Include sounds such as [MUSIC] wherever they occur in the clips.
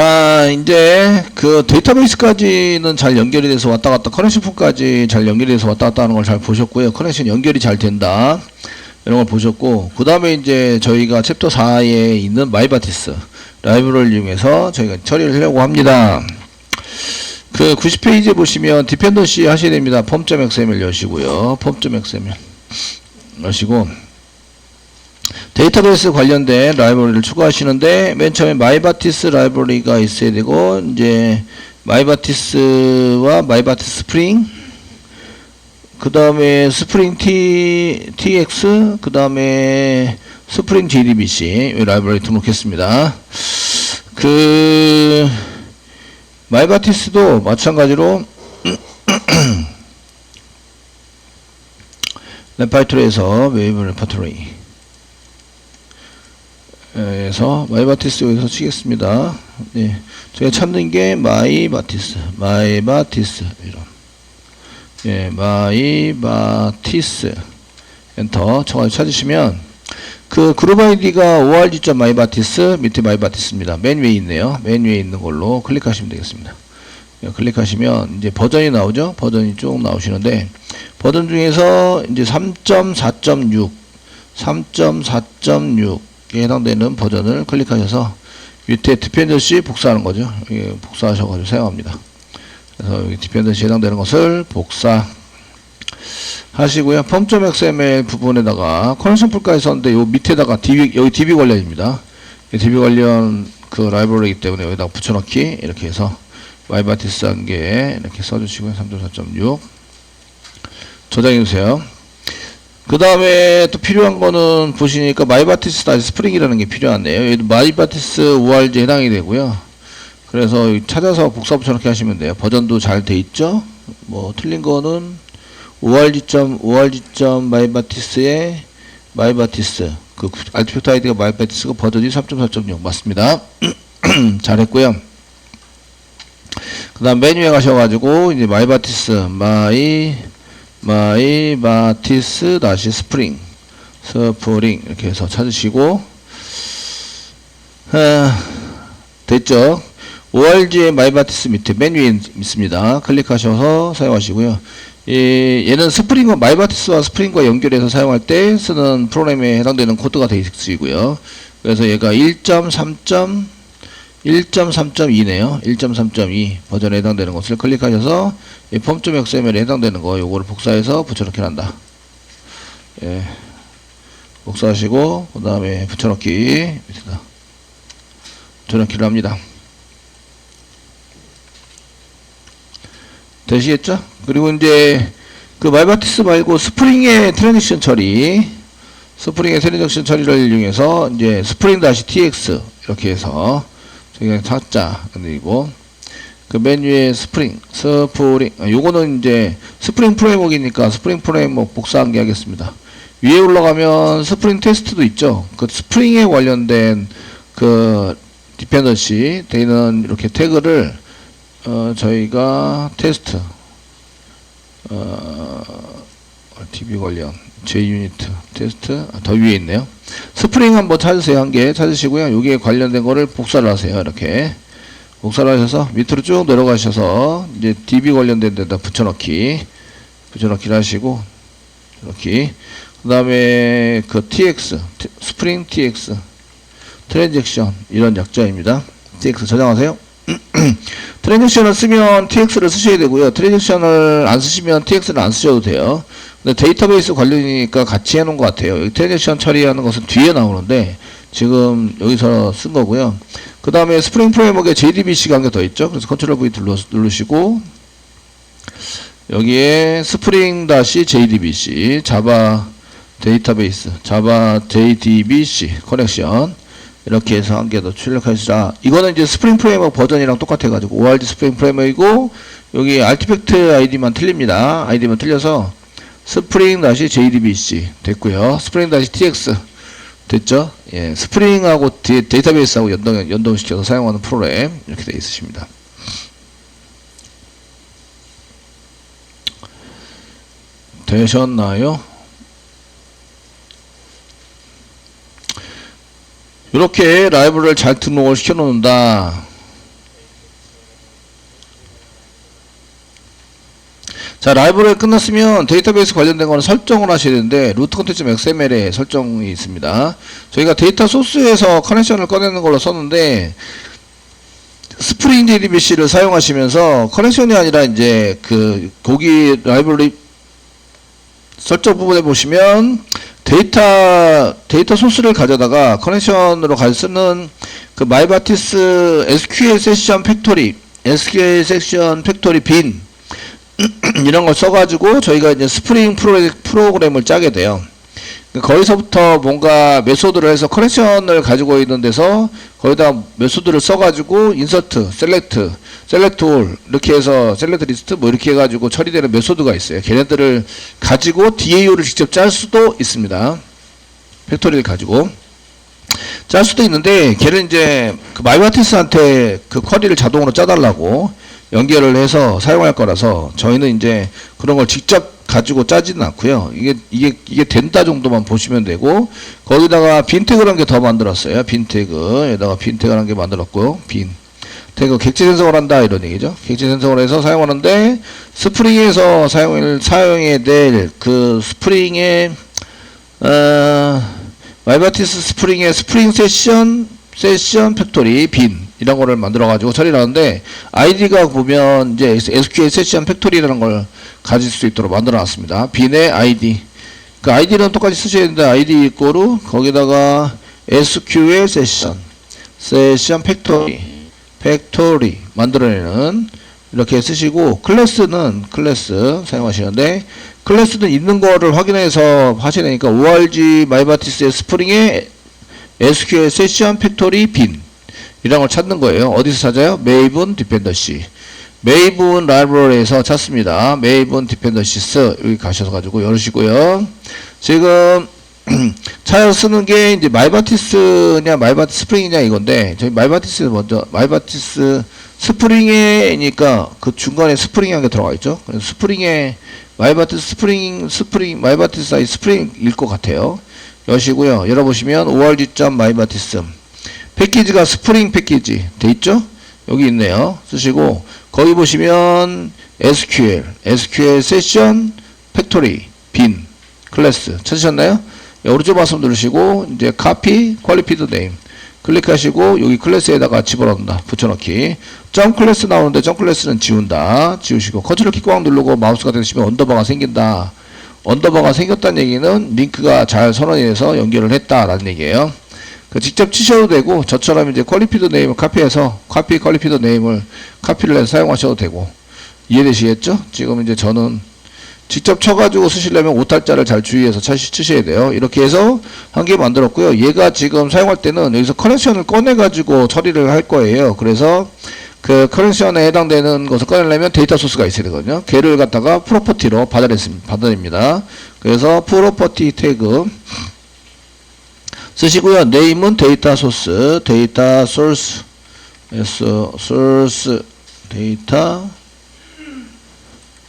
자, 이제 그 데이터베이스까지는 잘 연결이 돼서 왔다 갔다 커넥션까지 잘 연결이 돼서 왔다 갔다 하는 걸 잘 보셨고요. 커넥션 연결이 잘 된다. 이런 걸 보셨고, 그 다음에 이제 저희가 챕터 4에 있는 마이바티스 라이브러를 이용해서 저희가 처리를 하려고 합니다. 그 90페이지에 보시면 디펜던시 하셔야 됩니다. 폼.xml 여시고요. 폼.xml 여시고, 데이터베이스 관련된 라이브러리를 추가하시는데 맨 처음에 마이바티스 라이브러리가 있어야 되고 이제 마이바티스와 마이바티스 스프링 그 다음에 스프링 T, TX 그 다음에 스프링 JDBC 이 라이브러리 등록했습니다. 그 마이바티스도 마찬가지로 [CLEARS THROAT] 레파이토리에서 웨이브 레파토리 에서 마이바티스 여기서 치겠습니다. 네, 제가 찾는 게 마이바티스, 마이바티스 이런. 예, 마이바티스 엔터 쳐가지고 찾으시면 그 그룹 아이디가 org.마이바티스 밑에 마이바티스입니다. 맨 위에 있네요. 맨 위에 있는 걸로 클릭하시면 되겠습니다. 예, 클릭하시면 이제 버전이 나오죠. 버전이 쭉 나오시는데 버전 중에서 이제 3.4.6, 3.4.6에 해당되는 버전을 클릭하셔서 밑에 디펜던시 복사하는 거죠. 이게 복사하셔가지고 사용합니다. 그래서 여기 디펜던시 해당되는 것을 복사 하시고요. 펌.xml 부분에다가 커넥션 풀까지 썼는데 요 밑에다가 DB, 여기 DB 관련입니다. 이 DB 관련 그 라이브러리이기 때문에 여기다가 붙여넣기 이렇게 해서 마이바티스 한개 이렇게 써주시고요. 3.4.6 저장해 주세요. 그 다음에 또 필요한 거는 보시니까 마이바티스 다시 스프링이라는 게 필요한데요. 여기 마이바티스 ORG 해당이 되고요. 그래서 찾아서 복사 붙여넣기 하시면 돼요. 버전도 잘 돼 있죠. 뭐 틀린 거는 org. org. 마이바티스의 마이바티스 그 알티팩트 아이디가 마이바티스가 버전이 3.4.6 맞습니다. [CLEARS THROAT] 잘했고요. 그 다음 메뉴에 가셔가지고 이제 마이바티스 마이 마이바티스 다시 스프링 스프링 이렇게 해서 찾으시고 아, 됐죠? ORG의 마이바티스 밑에 맨 위에 있습니다. 클릭하셔서 사용하시고요. 이, 얘는 스프링과 마이바티스와 스프링과 연결해서 사용할 때 쓰는 프로그램에 해당되는 코드가 되어 있고요. 그래서 얘가 1.3. 1.3.2네요. 1.3.2 버전에 해당되는 것을 클릭하셔서 이 폼.xml에 해당되는 거 요거를 복사해서 붙여넣기 한다. 예. 복사하시고 그 다음에 붙여넣기 밑에다 붙여넣기를 합니다. 되시겠죠? 그리고 이제 그 말바티스 말고 스프링의 트랜지션 처리 스프링의 트랜지션 처리를 이용해서 이제 스프링 다시 tx 이렇게 해서 그냥 찾자 그리고 그 메뉴에 스프링 스프링. 아, 요거는 이제 스프링 프레임워크이니까 스프링 프레임워크 복사한 게 하겠습니다. 위에 올라가면 스프링 테스트도 있죠. 그 스프링에 관련된 그 디펜던시 되는 이렇게 태그를 어 저희가 테스트 어 TV 관련 JUnit 테스트 아, 더 위에 있네요 스프링 한번 찾으세요. 한 개 찾으시고요. 여기에 관련된 거를 복사를 하세요. 이렇게. 복사를 하셔서 밑으로 쭉 내려가셔서 이제 DB 관련된 데다 붙여넣기. 붙여넣기를 하시고, 이렇게. 그 다음에 그 TX, 스프링 TX, 트랜잭션, 이런 약자입니다. TX 저장하세요. [CLEARS THROAT] 트랜잭션을 쓰면 TX를 쓰셔야 되고요. 트랜잭션을 안 쓰시면 TX를 안 쓰셔도 돼요. 데이터베이스 관련이니까 같이 해놓은 것 같아요. 여기 트랜잭션 처리하는 것은 뒤에 나오는데 지금 여기서 쓴 거고요. 그 다음에 스프링 프레임워크에 JDBC가 한 개 더 있죠. 그래서 컨트롤 V 누르시고 여기에 스프링 다시 JDBC 자바 데이터베이스 자바 JDBC 커넥션 이렇게 해서 한 개 더 출력하시라. 이거는 이제 스프링 프레임워크 버전이랑 똑같아가지고 ORG 스프링 프레임워크이고 여기 알티팩트 아이디만 틀립니다. 아이디만 틀려서 스프링 다시 JDBC 됐고요. 스프링 다시 TX 됐죠? 예, 스프링하고 디, 데이터베이스하고 연동 연동시켜서 사용하는 프로그램 이렇게 되어 있으십니다. 되셨나요? 이렇게 라이브를 잘 등록을 시켜 놓는다. 자, 라이브러리 끝났으면 데이터베이스 관련된 거는 설정을 하셔야 되는데, 루트 컨텐츠 XML에 설정이 있습니다. 저희가 데이터 소스에서 커넥션을 꺼내는 걸로 썼는데, 스프링 DDBC를 사용하시면서 커넥션이 아니라 이제 그 고기 라이브러리 설정 부분에 보시면 데이터 데이터 소스를 가져다가 커넥션으로 갈 쓰는 그 마이바티스 SQL 세션 팩토리 SQL 세션 팩토리 빈 [CLEARS THROAT] 이런 걸 써가지고 저희가 이제 스프링 프로, 프로그램을 짜게 돼요. 거기서부터 뭔가 메소드를 해서 커넥션을 가지고 있는 데서 거기다 메소드를 써가지고 인서트, 셀렉트, 셀렉트 올 이렇게 해서 셀렉트 리스트 뭐 이렇게 해가지고 처리되는 메소드가 있어요. 걔네들을 가지고 DAO를 직접 짤 수도 있습니다. 팩토리를 가지고 짤 수도 있는데 걔는 이제 그 마이바티스한테 그 쿼리를 자동으로 짜달라고 연결을 해서 사용할 거라서 저희는 이제 그런 걸 직접 가지고 짜지는 않고요. 이게 이게 이게 된다 정도만 보시면 되고 거기다가 빈 태그란 게 더 만들었어요. 빈 태그 에다가 빈 태그란 게 만들었고 빈 태그 객체 생성을 한다 이런 얘기죠. 객체 생성을 해서 사용하는데 스프링에서 사용을 사용해야 될 그 스프링의 어 마이바티스 스프링의 스프링 세션 세션 팩토리 빈 이런 거를 만들어 가지고 처리를 하는데 아이디가 보면 이제 SQL 세션 팩토리라는 걸 가질 수 있도록 만들어 놨습니다. 빈의 아이디. 그 아이디는 똑같이 쓰셔야 되는데 아이디 이꼬르 거기다가 SQL 세션 세션 팩토리 팩토리 만들어내는 이렇게 쓰시고 클래스는 클래스 사용하시는데 클래스는 있는 거를 확인해서 하셔야 되니까 org 마이바티스의 스프링의 SQL 세션 팩토리 빈 이런 걸 찾는 거예요. 어디서 찾아요? 메이븐 디펜더시. 메이븐 라이브러리에서 찾습니다. 메이븐 디펜더시스 여기 가셔서 가지고 열으시고요. 지금 [CLEARS THROAT] 차에 쓰는 게 이제 마이바티스냐 마이바티스 스프링이냐 이건데 저희 마이바티스 먼저 마이바티스 스프링에니까 그 중간에 스프링이라는 게 들어가 있죠. 그래서 스프링에 마이바티스 스프링 스프링 마이바티스 사이 스프링일 것 같아요. 여시고요. 열어보시면 org.my바티스 패키지가 스프링 패키지 돼 있죠? 여기 있네요. 쓰시고 거기 보시면 SQL, SQL 세션 팩토리 빈 클래스 찾으셨나요? 예, 오른쪽 말씀 누르시고 이제 카피 퀄리피드 네임 클릭하시고 여기 클래스에다가 집어넣는다 붙여넣기 점 클래스 나오는데 점 클래스는 지운다 지우시고 컨트롤 키꽉 누르고 마우스가 되시면 언더바가 생긴다 언더바가 생겼다는 얘기는 링크가 잘 선언이 돼서 연결을 했다라는 얘기예요 그 직접 치셔도 되고 저처럼 이제 퀄리피드 네임을 카피해서 카피 퀄리피드 네임을 카피를 해서 사용하셔도 되고 이해되시겠죠? 지금 이제 저는 직접 쳐가지고 쓰시려면 오탈자를 잘 주의해서 치셔야 돼요. 이렇게 해서 한 개 만들었고요. 얘가 지금 사용할 때는 여기서 커넥션을 꺼내가지고 처리를 할 거예요. 그래서 그 커넥션에 해당되는 것을 꺼내려면 데이터 소스가 있어야 되거든요. 걔를 갖다가 프로퍼티로 받아냈습니다. 받아냅니다. 그래서 프로퍼티 태그 쓰시고요. 네임은 데이터 소스, 데이터 소스, 소스, 데이터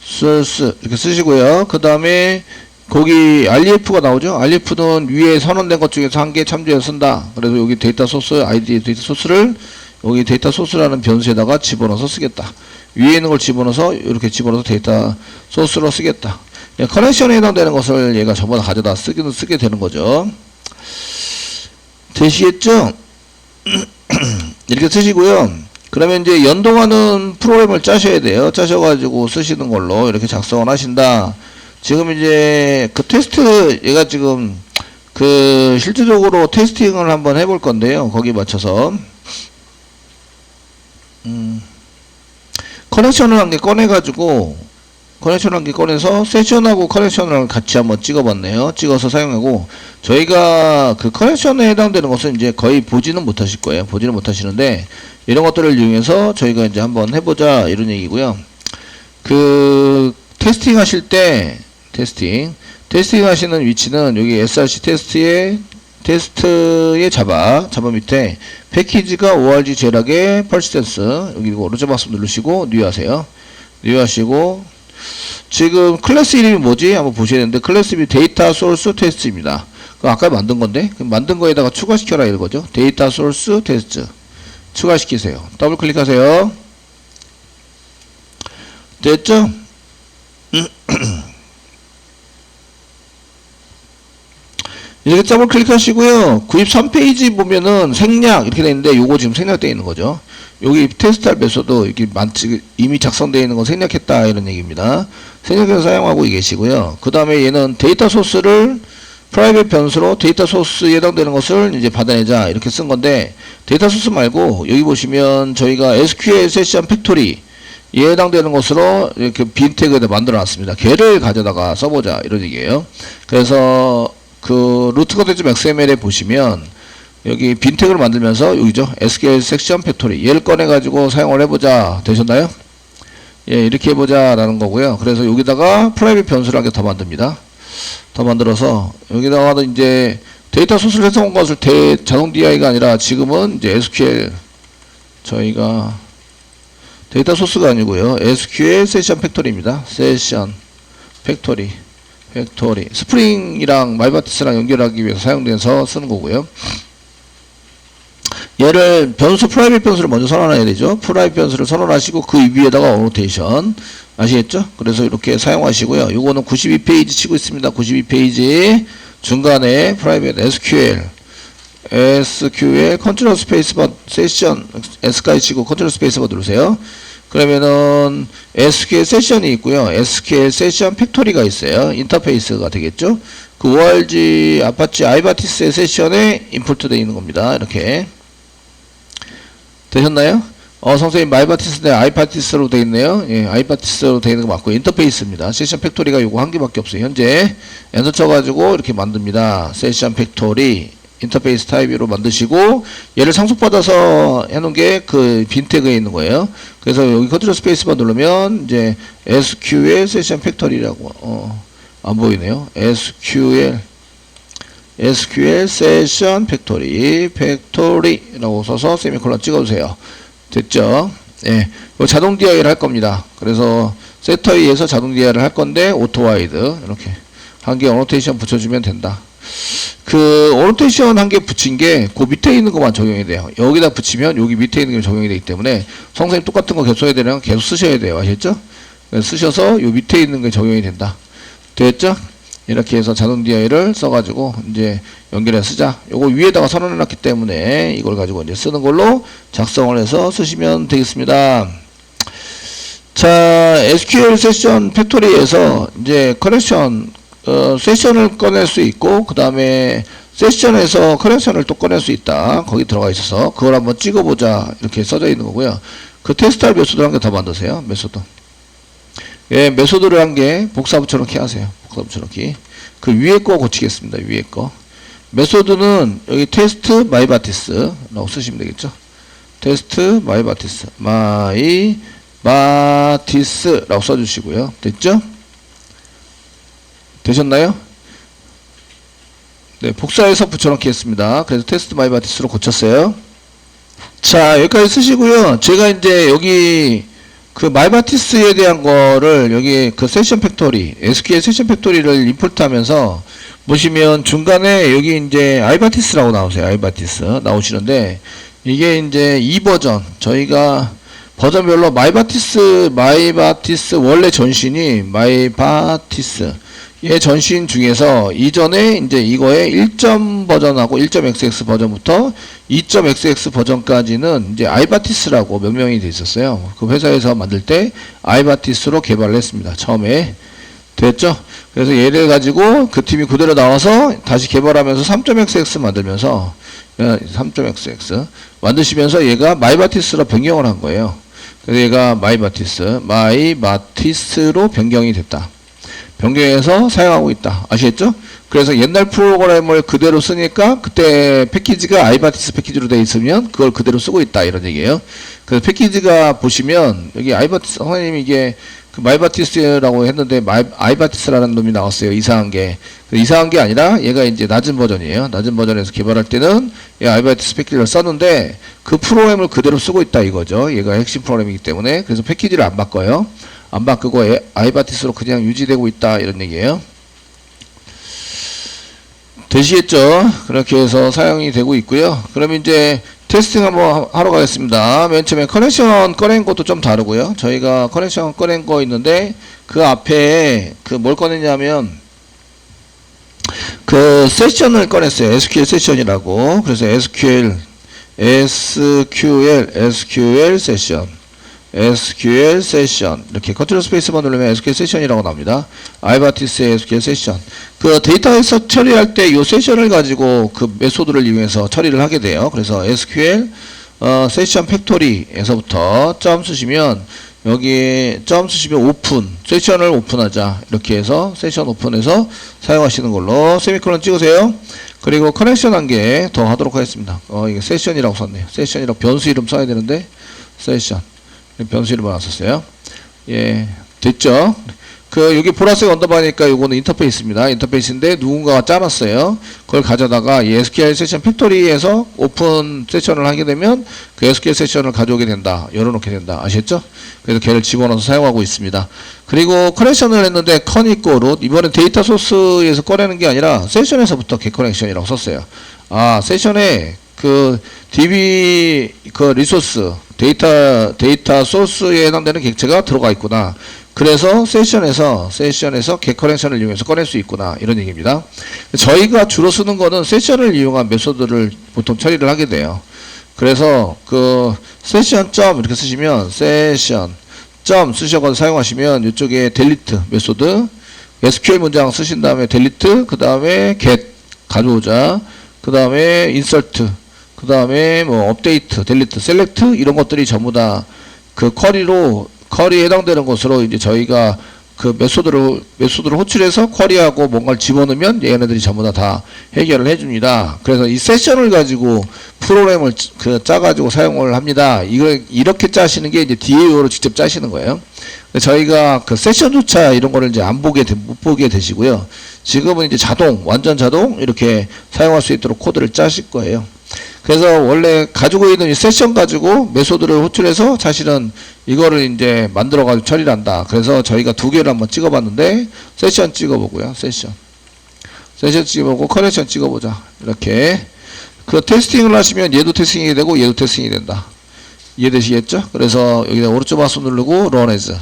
소스 이렇게 쓰시고요. 그 다음에 거기 REF가 나오죠. REF는 위에 선언된 것 중에서 한 개 참조해서 쓴다. 그래서 여기 데이터 소스, 아이디 데이터 소스를 여기 데이터 소스라는 변수에다가 집어넣어서 쓰겠다. 위에 있는 걸 집어넣어서 이렇게 집어넣어서 데이터 소스로 쓰겠다. 예, 커넥션에 해당되는 것을 얘가 전부 다 가져다 쓰게, 쓰게 되는 거죠. 되시겠죠? [CLEARS THROAT] 이렇게 쓰시고요. 그러면 이제 연동하는 프로그램을 짜셔야 돼요. 짜셔가지고 쓰시는 걸로 이렇게 작성을 하신다. 지금 이제 그 테스트, 얘가 지금 그 실질적으로 테스팅을 한번 해볼 건데요. 거기 맞춰서. 음, 커넥션을 한 개 꺼내가지고 커넥션 한개 꺼내서 세션하고 커넥션을 같이 한번 찍어봤네요. 찍어서 사용하고 저희가 그 커넥션에 해당되는 것은 이제 거의 보지는 못하실 거예요. 보지는 못하시는데 이런 것들을 이용해서 저희가 이제 한번 해보자 이런 얘기고요. 그 테스팅 하실 때 테스팅 테스팅 하시는 위치는 여기 src 테스트의 테스트의 자바 자바 밑에 패키지가 org 제락의 펄시센스 여기 오른쪽 박스 누르시고 뉴 하세요. 뉴 하시고 지금 클래스 이름이 뭐지? 한번 보시는데 클래스 이름이 데이터 소스 테스트입니다. 그 아까 만든 건데 만든 거에다가 추가시켜라 이거죠. 데이터 소스 테스트 추가시키세요. 더블 클릭하세요. 됐죠? [CLEARS THROAT] 이렇게 더블 클릭하시고요. 93페이지 보면은 생략 이렇게 되어 있는데 요거 지금 생략되어 있는 거죠. 여기 테스트할 메소드 이렇게 많지 이미 작성되어 있는 거 생략했다 이런 얘기입니다. 생략해서 사용하고 계시고요. 그 다음에 얘는 데이터 소스를 프라이빗 변수로 데이터 소스에 해당되는 것을 이제 받아내자 이렇게 쓴 건데 데이터 소스 말고 여기 보시면 저희가 SQL 세션 팩토리 에 해당되는 것으로 이렇게 빈 태그를 만들어 놨습니다. 걔를 가져다가 써보자 이런 얘기예요. 그래서 그 루트 컨텐츠 XML에 보시면 여기 빈 태그를 만들면서 여기죠. SQL 섹션 팩토리 얘를 꺼내 가지고 사용을 해보자 되셨나요? 예 이렇게 해보자 라는 거고요. 그래서 여기다가 프라이빗 변수를 한 개 더 만듭니다. 더 만들어서 여기다가도 이제 데이터 소스를 해석한 것을 대, 자동 DI가 아니라 지금은 이제 SQL 저희가 데이터 소스가 아니고요. SQL 세션 팩토리입니다. 세션 팩토리 팩토리 스프링이랑 마이바티스랑 연결하기 위해서 사용돼서 쓰는 거고요. 얘를 변수 프라이빗 변수를 먼저 선언해야 되죠. 프라이빗 변수를 선언하시고 그 위에다가 어노테이션 아시겠죠? 그래서 이렇게 사용하시고요. 요거는 92페이지 치고 있습니다. 92페이지 중간에 프라이빗 SQL SQL 컨트롤 스페이스바 세션 S까지 치고 컨트롤 스페이스바 누르세요. 그러면은 SQL 세션이 있고요. SQL 세션 팩토리가 있어요. 인터페이스가 되겠죠. 그 ORG 아파치 아이바티스의 세션에 인풋 되어 있는 겁니다. 이렇게 되셨나요? 어, 선생님 마이바티스인데 아이바티스로 되어 있네요. 예, 아이바티스로 되어 있는 거 맞고 인터페이스입니다. 세션 팩토리가 요거 한 개밖에 없어요. 현재 엔터 쳐가지고 이렇게 만듭니다. 세션 팩토리 인터페이스 타입으로 만드시고 얘를 상속받아서 해놓은 게 그 빈 태그에 있는 거예요. 그래서 여기 컨트롤 스페이스만 누르면 이제 SQL 세션 팩토리라고 어, 안 보이네요. SQL SQL 세션 팩토리 팩토리라고 써서 세미콜론 찍어주세요. 됐죠? 예, 이거 자동 DI를 할 겁니다. 그래서 세터에서 자동 DI를 할 건데 오토와이드 이렇게 한 개 어노테이션 붙여주면 된다. 그 어노테이션 한 개 붙인 게 그 밑에 있는 것만 적용이 돼요. 여기다 붙이면 여기 밑에 있는 게 적용이 되기 때문에 선생님 똑같은 거 계속 써야 되려면 계속 쓰셔야 돼요. 아셨죠? 쓰셔서 요 밑에 있는 게 적용이 된다. 됐죠? 이렇게 해서 자동 DI를 써가지고 이제 연결해 쓰자. 요거 위에다가 선언해 놨기 때문에 이걸 가지고 이제 쓰는 걸로 작성을 해서 쓰시면 되겠습니다. 자, SQL 세션 팩토리에서 이제 커넥션 어, 세션을 꺼낼 수 있고 그 다음에 세션에서 커넥션을 또 꺼낼 수 있다. 거기 들어가 있어서 그걸 한번 찍어보자 이렇게 써져 있는 거고요. 그 테스트할 메소드 한 개 더 만드세요. 메소드. 예, 메소드를 한 개 복사 붙여넣기 하세요. 복사 붙여넣기. 그 위에 거 고치겠습니다. 위에 거. 메소드는 여기 테스트 마이 바티스라고 쓰시면 되겠죠. 테스트 마이 바티스 마이 바티스라고 써주시고요. 됐죠? 되셨나요? 네, 복사해서 붙여넣기 했습니다. 그래서 테스트 마이 바티스로 고쳤어요. 자, 여기까지 쓰시고요. 제가 이제 여기 그 마이바티스에 대한 거를 여기 그 세션 팩토리, SQL 세션 팩토리를 임포트 하면서 보시면 중간에 여기 이제 아이바티스라고 나오세요. 아이바티스 나오시는데 이게 이제 이 버전 저희가 버전별로 마이바티스 마이바티스 원래 전신이 마이바티스 얘 전신 중에서 이전에 이제 이거의 1점 버전하고 1.xx 버전부터 2.xx 버전까지는 이제 아이바티스라고 명명이 돼 있었어요. 그 회사에서 만들 때 아이바티스로 개발을 했습니다. 처음에 됐죠? 그래서 얘를 가지고 그 팀이 그대로 나와서 다시 개발하면서 3.xx 만들면서 3.xx 만드시면서 얘가 마이바티스로 변경을 한 거예요. 그래서 얘가 마이바티스, 마이바티스로 변경이 됐다. 변경해서 사용하고 있다. 아시겠죠? 그래서 옛날 프로그램을 그대로 쓰니까 그때 패키지가 아이바티스 패키지로 되어 있으면 그걸 그대로 쓰고 있다. 이런 얘기예요. 그래서 패키지가 보시면 여기 아이바티스 선생님이 이게 그 마이바티스라고 했는데 마이, 아이바티스라는 놈이 나왔어요. 이상한 게. 이상한 게 아니라 얘가 이제 낮은 버전이에요. 낮은 버전에서 개발할 때는 얘 아이바티스 패키지를 썼는데 그 프로그램을 그대로 쓰고 있다 이거죠. 얘가 핵심 프로그램이기 때문에 그래서 패키지를 안 바꿔요. 안 바꾸고 에- 아이바티스로 그냥 유지되고 있다 이런 얘기예요. 되시겠죠? 그렇게 해서 사용이 되고 있고요. 그럼 이제 테스팅 한번 하- 하러 가겠습니다. 맨 처음에 커넥션 꺼낸 것도 좀 다르고요. 저희가 커넥션 꺼낸 거 있는데 그 앞에 그 뭘 꺼냈냐면 그 세션을 꺼냈어요. SQL 세션이라고. 그래서 SQL, SQL, SQL 세션, SQL 세션 이렇게 컨트롤 스페이스만 누르면 SQL 세션이라고 나옵니다. 아이바티스의 SQL 세션. 그 데이터에서 처리할 때 이 세션을 가지고 그 메소드를 이용해서 처리를 하게 돼요. 그래서 SQL 어, 세션 팩토리에서부터 점 쓰시면 여기 점 쓰시면 오픈 세션을 오픈하자 이렇게 해서 세션 오픈해서 사용하시는 걸로 세미콜론 찍으세요. 그리고 커넥션 한 개 더 하도록 하겠습니다. 어 이게 세션이라고 썼네요. 세션이라고 변수 이름 써야 되는데 세션 변수 이름을 안 썼어요. 예 됐죠? 그 여기 보라색 언더바니까 요거는 인터페이스입니다. 인터페이스인데 누군가가 짜놨어요. 그걸 가져다가 이 SQL 세션 팩토리에서 오픈 세션을 하게 되면 그 SQL 세션을 가져오게 된다. 열어놓게 된다. 아시겠죠? 그래서 걔를 집어넣어서 사용하고 있습니다. 그리고 커넥션을 했는데 컨 있고 롯 이번엔 데이터 소스에서 꺼내는 게 아니라 세션에서부터 겟 커넥션이라고 썼어요. 아 세션에 그 DB 그 리소스 데이터 데이터 소스에 해당되는 객체가 들어가 있구나. 그래서 세션에서 세션에서 겟 커넥션을 이용해서 꺼낼 수 있구나 이런 얘기입니다. 저희가 주로 쓰는 거는 세션을 이용한 메소드를 보통 처리를 하게 돼요. 그래서 그 세션 점 이렇게 쓰시면 세션 점 쓰셔서 사용하시면 이쪽에 델리트 메소드 SQL 문장 쓰신 다음에 델리트 그 다음에 get 가져오자 그 다음에 인설트 그 다음에 뭐 업데이트 델리트 셀렉트 이런 것들이 전부 다 그 쿼리로 쿼리에 해당되는 것으로 이제 저희가 그 메소드를 메소드를 호출해서 쿼리하고 뭔가를 집어넣으면 얘네들이 전부 다 다 해결을 해줍니다. 그래서 이 세션을 가지고 프로그램을 짜- 그 짜가지고 사용을 합니다. 이걸 이렇게 짜시는 게 이제 DAO로 직접 짜시는 거예요. 저희가 그 세션 조차 이런 거를 이제 안 보게 되- 못 보게 되시고요. 지금은 이제 자동 완전 자동 이렇게 사용할 수 있도록 코드를 짜실 거예요. 그래서 원래 가지고 있는 이 세션 가지고 메소드를 호출해서 사실은 이거를 이제 만들어 가지고 처리를 한다. 그래서 저희가 두 개를 한번 찍어 봤는데 세션 찍어 보고요. 세션. 세션 찍어 보고 커넥션 찍어 보자. 이렇게 그 테스팅을 하시면 얘도 테스팅이 되고 얘도 테스팅이 된다. 이해되시겠죠? 그래서 여기다 오른쪽 마우스 누르고 run as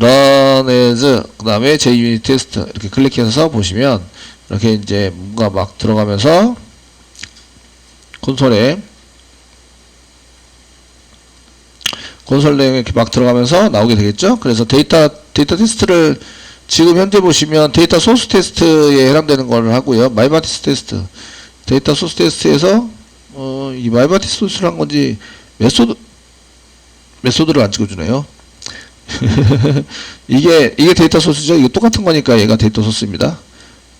run as 그 다음에 JUnit 테스트 이렇게 클릭해서 보시면 이렇게 이제 뭔가 막 들어가면서 콘솔에 콘솔 내에 이렇게 막 들어가면서 나오게 되겠죠. 그래서 데이터 데이터 테스트를 지금 현재 보시면 데이터 소스 테스트에 해당되는 걸 하고요. 말바티스 테스트 데이터 소스 테스트에서 어, 이 말바티스 소스를 한 건지 메소드 메소드를 안 찍어주네요. [LAUGHS] 이게 이게 데이터 소스죠. 이거 똑같은 거니까 얘가 데이터 소스입니다.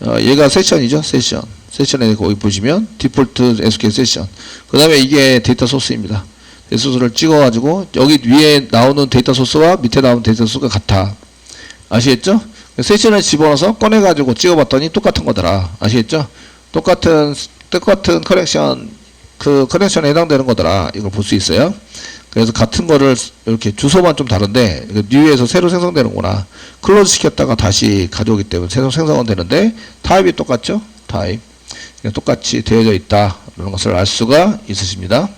어, 얘가 세션이죠. 세션. 세션에 거기 보시면 디폴트 SQL 세션. 그 다음에 이게 데이터 소스입니다. 데이터 소스를 찍어가지고 여기 위에 나오는 데이터 소스와 밑에 나오는 데이터 소스가 같아. 아시겠죠? 세션을 집어넣어서 꺼내가지고 찍어봤더니 똑같은 거더라. 아시겠죠? 똑같은 똑같은 커넥션 그 커넥션에 해당되는 거더라. 이걸 볼 수 있어요. 그래서 같은 거를 이렇게 주소만 좀 다른데 그 뉴에서 새로 생성되는구나. 클로즈 시켰다가 다시 가져오기 때문에 새로 생성은 되는데 타입이 똑같죠? 타입. 똑같이 되어져 있다. 이런 것을 알 수가 있으십니다.